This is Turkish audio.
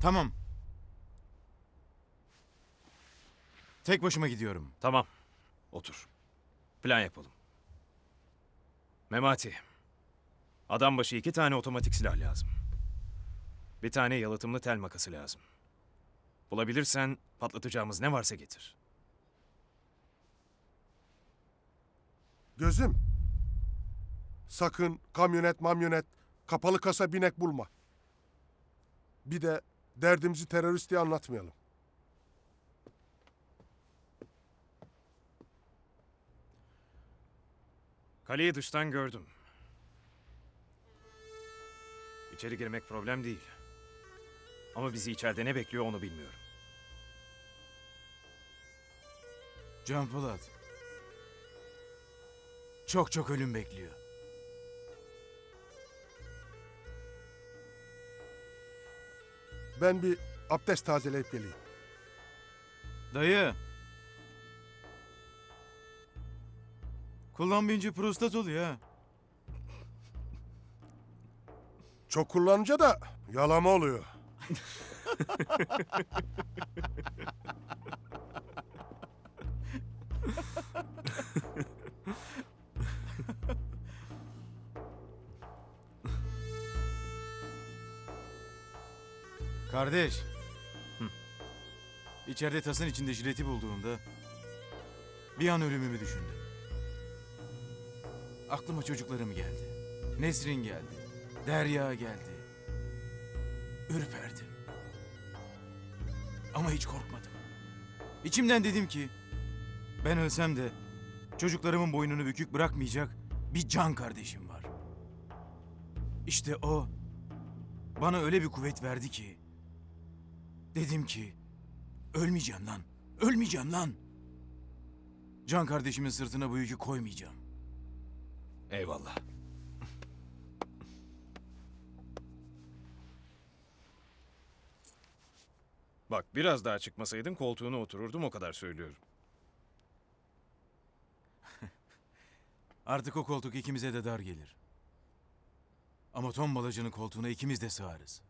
Tamam. Tek başıma gidiyorum. Tamam. Otur. Plan yapalım. Memati. Adam başı iki tane otomatik silah lazım. Bir tane yalıtımlı tel makası lazım. Bulabilirsen patlatacağımız ne varsa getir. Gözüm. Sakın kamyonet mamyonet kapalı kasa binek bulma. Bir de derdimizi terörist diye anlatmayalım. Kaleyi dıştan gördüm. İçeri girmek problem değil. Ama bizi içeride ne bekliyor onu bilmiyorum. Can Polat. Çok çok ölüm bekliyor. Ben bir abdest tazeleyip geleyim. Dayı. Kullan binince prostat oluyor ha. Çok kullanınca da yalama oluyor. Kardeş. İçeride tasın içinde jileti bulduğumda bir an ölümümü düşündüm. Aklıma çocuklarım geldi. Nesrin geldi. Derya geldi. Ürperdim. Ama hiç korkmadım. İçimden dedim ki ben ölsem de çocuklarımın boynunu bükük bırakmayacak bir can kardeşim var. İşte o bana öyle bir kuvvet verdi ki Dedim ki ölmeyeceğim lan. Ölmeyeceğim lan. Can kardeşimin sırtına bu yükü koymayacağım. Eyvallah. Bak biraz daha çıkmasaydın koltuğuna otururdum o kadar söylüyorum. Artık o koltuk ikimize de dar gelir. Ama ton balacının koltuğuna ikimiz de sığarız.